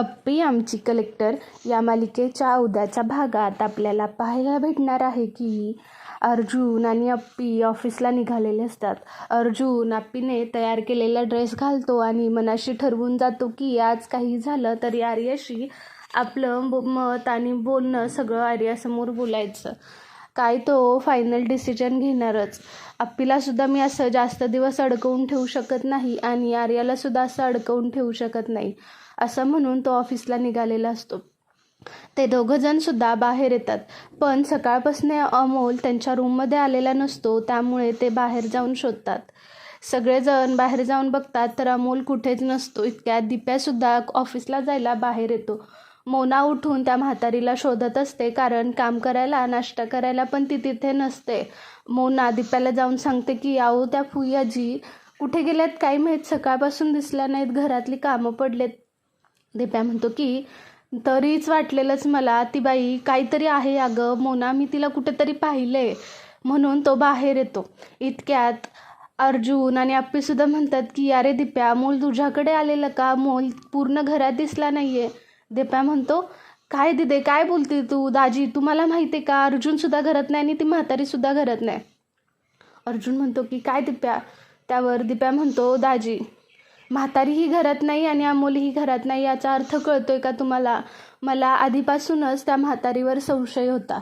अप्पी आमची कलेक्टर या मालिकेच्या उद्याच्या भागात आपल्याला पाहायला भेटणार आहे की अर्जुन आणि अप्पी ऑफिसला निघालेले असतात. अर्जुन अप्पीने तयार केलेला ड्रेस घालतो आणि मनाशी ठरवून जातो की आज काही झालं तरी आर्याशी आपलं मत आणि बोलणं सगळं आर्यासमोर बोलायचं. काय तो फायनल डिसिजन घेणारच. अप्पीलासुद्धा मी असं जास्त दिवस अडकवून ठेवू शकत नाही आणि आर्यालासुद्धा असं अडकवून ठेवू शकत नाही. असं म्हणून तो ऑफिसला निघालेला असतो. ते दोघंजण सुद्धा बाहेर येतात. पण सकाळपासून अमोल त्यांच्या रूममध्ये आलेला नसतो त्यामुळे ते बाहेर जाऊन शोधतात. सगळेजण बाहेर जाऊन बघतात तर अमोल कुठेच नसतो. इतक्यात दिप्यासुद्धा ऑफिसला जायला बाहेर येतो. मोना उठून त्या म्हातारीला शोधत असते कारण काम करायला नाश्ता करायला पण ती तिथे नसते. मोना दिप्याला जाऊन सांगते की आहो त्या फुयाजी कुठे गेल्यात? काही माहीत सकाळपासून दिसल्या नाहीत घरातली कामं पडलेत. दिप्या म्हणतो की तरीच वाटलेलंच मला ती बाई काहीतरी आहे अगं मोना मी तिला कुठेतरी पाहिले म्हणून तो बाहेर येतो. इतक्यात अर्जुन आणि आप्पीसुद्धा म्हणतात की अरे दिप्या मोल तुझ्याकडे आलेलं का? मोल पूर्ण घरात दिसला नाही आहे दिप्या म्हणतो काय दिदे काय बोलते तू? दाजी तुम्हाला माहिती आहे का अर्जुनसुद्धा घरात नाही आणि ती म्हातारीसुद्धा घरात नाही. अर्जुन म्हणतो की काय दिप्या? त्यावर दिप्या म्हणतो दाजी म्हातारीही घरात नाही आणि अमोलही घरात नाही याचा अर्थ कळतोय का तुम्हाला? मला आधीपासूनच त्या म्हातारीवर संशय होता.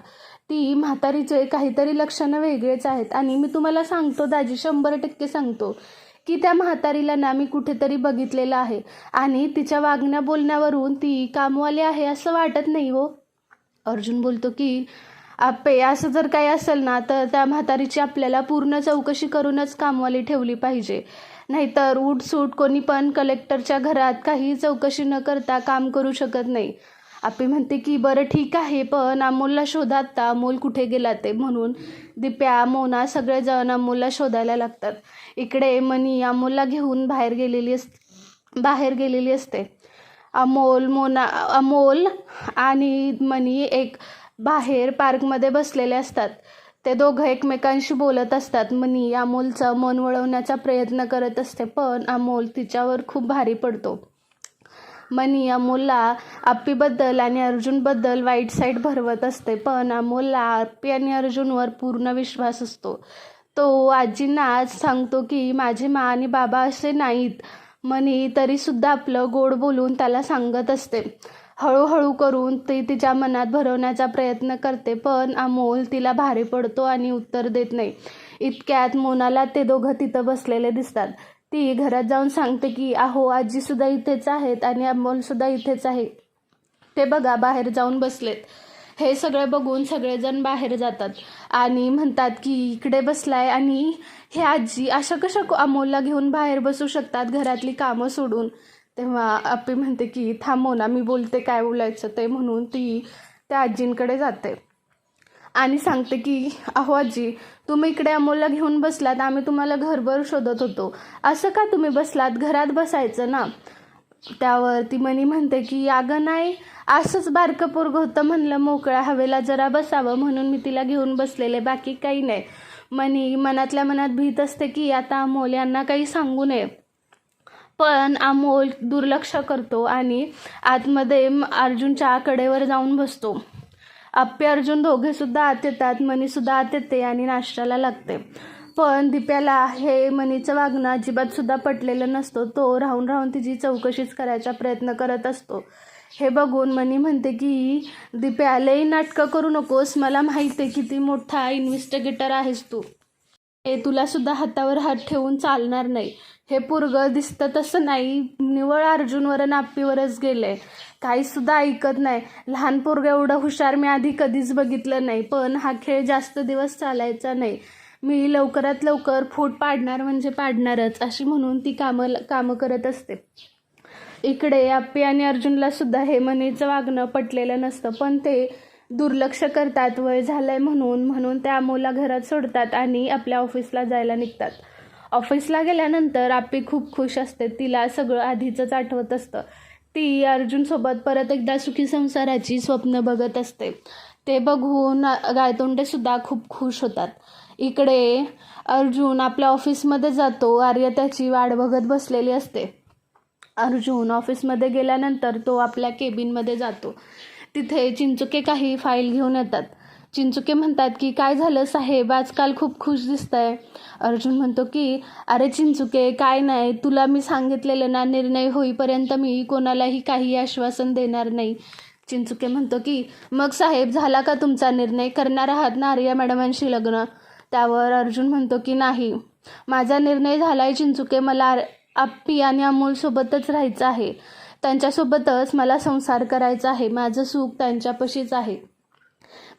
ती म्हातारीचे काहीतरी लक्षणं वेगळेच आहेत आणि मी तुम्हाला सांगतो दाजी शंभर टक्के सांगतो की त्या म्हातारीला ना मी कुठेतरी बघितलेलं आहे आणि तिच्या वागण्या बोलण्यावरून ती कामवाली आहे असं वाटत नाही हो. अर्जुन बोलतो की आपे असं जर काही असेल ना तर त्या म्हातारीची आपल्याला पूर्ण चौकशी करूनच कामवाली ठेवली पाहिजे. नाहीतर उठसूट कोणी पण कलेक्टरच्या घरात काही चौकशी न करता काम करू शकत नाही. आपी म्हणते की बरं ठीक आहे पण अमोलला शोधा आता. अमोल कुठे गेला ते म्हणून दिप्या मोना सगळेजण अमोलला शोधायला लागतात. इकडे मनी अमोलला घेऊन बाहेर गेलेली अस बाहेर गेलेली असते. अमोल मोना अमोल आणि मनी एक बाहेर पार्कमध्ये बसलेले असतात. ते दोघं एकमेकांशी बोलत असतात. मनी अमोलचं मन वळवण्याचा प्रयत्न करत असते पण अमोल तिच्यावर खूप भारी पडतो. मनी अमोलला आप्पीबद्दल आणि अर्जुनबद्दल वाईट साईड भरवत असते पण अमोलला आप्पी आणि अर्जुनवर पूर्ण विश्वास असतो. तो आजींना आज सांगतो की माझी मा आणि बाबा असे नाहीत. मनी तरीसुद्धा आपलं गोड बोलून त्याला सांगत असते. हळूहळू करून ती तिच्या मनात भरवण्याचा प्रयत्न करते पण अमोल तिला भारी पडतो आणि उत्तर देत नाही. इतक्यात मोनाला ते दोघं तिथं बसलेले दिसतात. ती घरात जाऊन सांगते की अहो आजीसुद्धा इथेच आहेत आणि अमोलसुद्धा इथेच आहे. ते बघा बाहेर जाऊन बसलेत. हे सगळं बघून सगळेजण बाहेर जातात आणि म्हणतात की इकडे बसलाय आणि हे आजी अशा कशा अमोलला घेऊन बाहेर बसू शकतात? घरातली कामं सोडून. तेव्हा आपी म्हणते की थांबव ना मी बोलते काय बोलायचं ते म्हणून ती त्या आजींकडे जाते. आणि सांगते की अहो आजी तुम्ही इकडे अमोलला घेऊन बसलात आम्ही तुम्हाला घरभर शोधत होतो. असं का तुम्ही बसलात? घरात बसायचं ना. त्यावर ती मनी म्हणते की अगं नाही असंच बारकं पोरग होतं म्हणलं मोकळ्या हवेला जरा बसावं म्हणून मी तिला घेऊन बसलेले बाकी काही नाही. मनी मनातल्या मनात भीत असते की आता अमोल यांना काही सांगू नये. पण अमोल दुर्लक्ष करतो आणि आतमध्ये अर्जुनच्या आकडेवर जाऊन बसतो. आप्पे अर्जुन दोघेसुद्धा आत येतात. मनीसुद्धा आत येते आणि नाश्त्याला लागते. पण दिप्याला हे मनीचं वागणं अजिबातसुद्धा पटलेलं नसतो. तो राहून राहून तिची चौकशीच करायचा प्रयत्न करत असतो. हे बघून मनी म्हणते की दिप्या लई नाटकं करू नकोस. मला माहिती आहे की ती मोठा इन्व्हेस्टिगेटर आहेस तू. हे तुला सुद्धा हातावर हात ठेवून चालणार नाही. हे पोरगं दिसतं तसं नाही. निवळ अर्जुनवर आणि आप्पीवरच गेलंय. काही सुद्धा ऐकत नाही. लहान पोरगं एवढं हुशार मी आधी कधीच बघितलं नाही पण हा खेळ जास्त दिवस चालायचा नाही. मी लवकरात लवकर फूट पाडणार म्हणजे पाडणारच अशी म्हणून ती कामं कामं करत असते. इकडे आप्पी आणि अर्जुनला सुद्धा हे मनीचं वागणं पटलेलं नसतं पण ते दुर्लक्ष करतात वय झालंय म्हणून म्हणून त्या मुला घरात सोडतात आणि आपल्या ऑफिसला जायला निघतात. ऑफिसला गेल्यानंतर आप्पी खूप खुश असते तिला सगळं आधीचंच आठवत असतं. ती अर्जुनसोबत परत एकदा सुखी संसाराची स्वप्न बघत असते. ते बघून गायतोंडेसुद्धा खूप खुश होतात. इकडे अर्जुन आपल्या ऑफिसमध्ये जातो आर्य त्याची वाट बघत बसलेली असते. अर्जुन ऑफिसमध्ये गेल्यानंतर तो आपल्या केबिनमध्ये जातो. तिथे चिंचुके काही फाईल घेऊन येतात. चिंचुके म्हणतात की काय झालं साहेब? आजकाल खूप खुश दिसतंय. अर्जुन म्हणतो की अरे चिंचुके काय नाही. तुला मी सांगितलेलं ना निर्णय होईपर्यंत मी कोणालाही काही आश्वासन देणार नाही. चिंचुके म्हणतो की मग साहेब झाला का तुमचा निर्णय? करणार आहात ना आर्या मॅडमांशी लग्न? त्यावर अर्जुन म्हणतो की नाही. माझा निर्णय झाला आहे चिंचुके. मला आर- आप्पी आणि अमोलसोबतच राहायचं आहे. त्यांच्यासोबतच मला संसार करायचा आहे. माझं सुख त्यांच्यापाशीच आहे.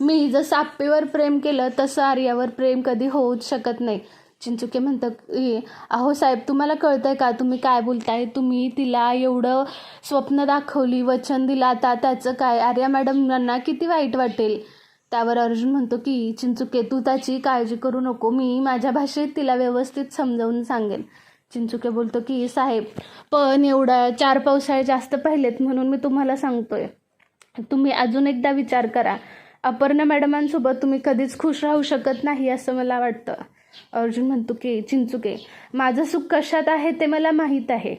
मी जसं आप्पेवर प्रेम केलं तसं आर्यावर प्रेम कधी होऊच शकत नाही. चिंचुके म्हणतं की अहो साहेब तुम्हाला कळतंय का? तुम्ही काय बोलताय? तुम्ही तिला एवढं स्वप्न दाखवली वचन दिलं आता त्याचं काय? आर्या मॅडमांना किती वाईट वाटेल? त्यावर अर्जुन म्हणतो की चिंचुके तू त्याची काळजी करू नको. मी माझ्या भाषेत तिला व्यवस्थित समजावून सांगेन. चिंचुके बोलतो की साहेब पण एवढा चार पावसाळे जास्त पाहिलेत म्हणून मी तुम्हाला सांगतोय. तुम्ही अजून एकदा विचार करा. अपर्णा मॅडमांसोबत तुम्ही कधीच खुश राहू शकत नाही असं मला वाटतं. अर्जुन म्हणतो की चिंचुके माझं सुख कशात आहे ते मला माहीत आहे.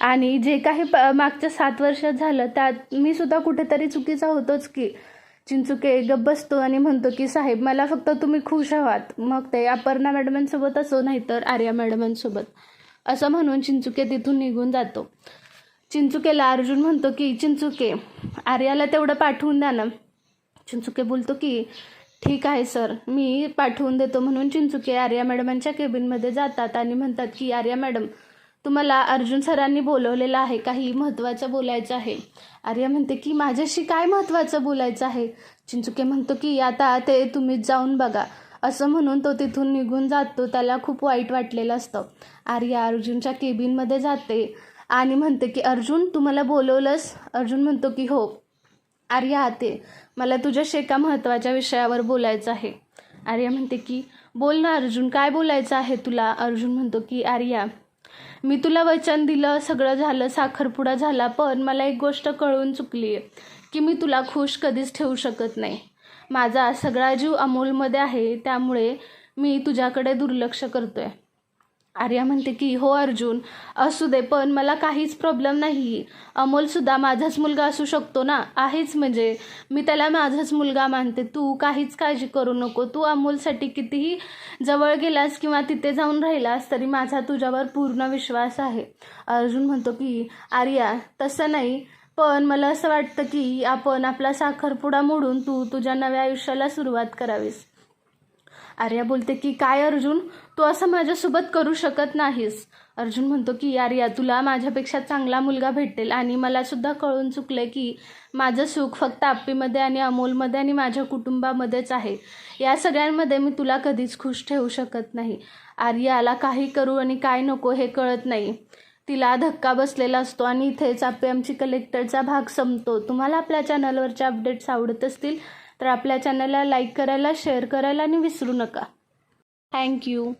आणि जे काही मागच्या सात वर्षात झालं त्यात मी सुद्धा कुठेतरी चुकीचा होतोच की. चिंचुके गप्प बसतो आणि म्हणतो की साहेब मला फक्त तुम्ही खुश आहात. मग ते अपर्णा मॅडमांसोबत असो नाहीतर आर्या मॅडमांसोबत. असं म्हणून चिंचुके तिथून निघून जातो. चिंचुकेला अर्जुन म्हणतो की चिंचुके आर्याला तेवढं पाठवून द्या ना. चिंचुके बोलतो की ठीक आहे सर. मी पाठवून देतो. म्हणून चिंचुके आर्या मॅडमांच्या केबिनमध्ये जातात आणि म्हणतात की आर्या मॅडम तुम्हाला अर्जुन सरांनी बोलवलेलं आहे. काही महत्त्वाचं बोलायचं आहे. आर्या म्हणते की माझ्याशी काय महत्त्वाचं बोलायचं आहे? चिंचुके म्हणतो की आता ते तुम्हीच जाऊन बघा. असं म्हणून तो तिथून निघून जातो. त्याला खूप वाईट वाटलेलं असतं. आर्या अर्जुनच्या केबिनमध्ये जाते आणि म्हणते की अर्जुन तू मला बोलवलंस? अर्जुन म्हणतो की हो. आर्या आते मला तुझ्याशी एका महत्त्वाच्या विषयावर बोलायचं आहे. आर्या म्हणते की बोल ना अर्जुन काय बोलायचं आहे तुला? अर्जुन म्हणतो की आर्या मी तुला वचन दिलं सगळं झालं साखरपुडा झाला पण मला एक गोष्ट कळून चुकली आहे की मी तुला खुश कधीच ठेवू शकत नाही. माझा सगळा जीव अमोलमध्ये आहे त्यामुळे मी तुझ्याकडे दुर्लक्ष करतो आहे आर्या म्हणते की हो अर्जुन असू दे पण मला काहीच प्रॉब्लेम नाही. अमोलसुद्धा माझाच मुलगा असू शकतो ना? आहेच म्हणजे. मी त्याला माझाच मुलगा मानते. तू काहीच काळजी करू नको. तू अमोलसाठी कितीही जवळ गेलास किंवा तिथे जाऊन राहिलास तरी माझा तुझ्यावर पूर्ण विश्वास आहे. अर्जुन म्हणतो की आर्या तसं नाही. पण मला असं वाटतं की आपण आपला साखरपुडा मोडून तू तुझ्या नव्या आयुष्याला सुरुवात करावीस. आर्या बोलते की काय अर्जुन? तू असं माझ्यासोबत करू शकत नाहीस. अर्जुन म्हणतो की आर्या तुला माझ्यापेक्षा चांगला मुलगा भेटेल आणि मला सुद्धा कळून चुकलं की माझं सुख फक्त आप्पीमध्ये आणि अमोलमध्ये आणि माझ्या कुटुंबामध्येच आहे. या सगळ्यांमध्ये मी तुला कधीच खुश ठेवू शकत नाही. आर्याला काही करू आणि काय नको हे कळत नाही. तिला धक्का बसलेला असतो आणि इथेच आपे आमची कलेक्टरचा भाग संपतो. तुम्हाला आपल्या चॅनलवरचे अपडेट्स आवडत असतील तर आपल्या चॅनलला लाईक करायला शेअर करायला आणि विसरू नका. थँक्यू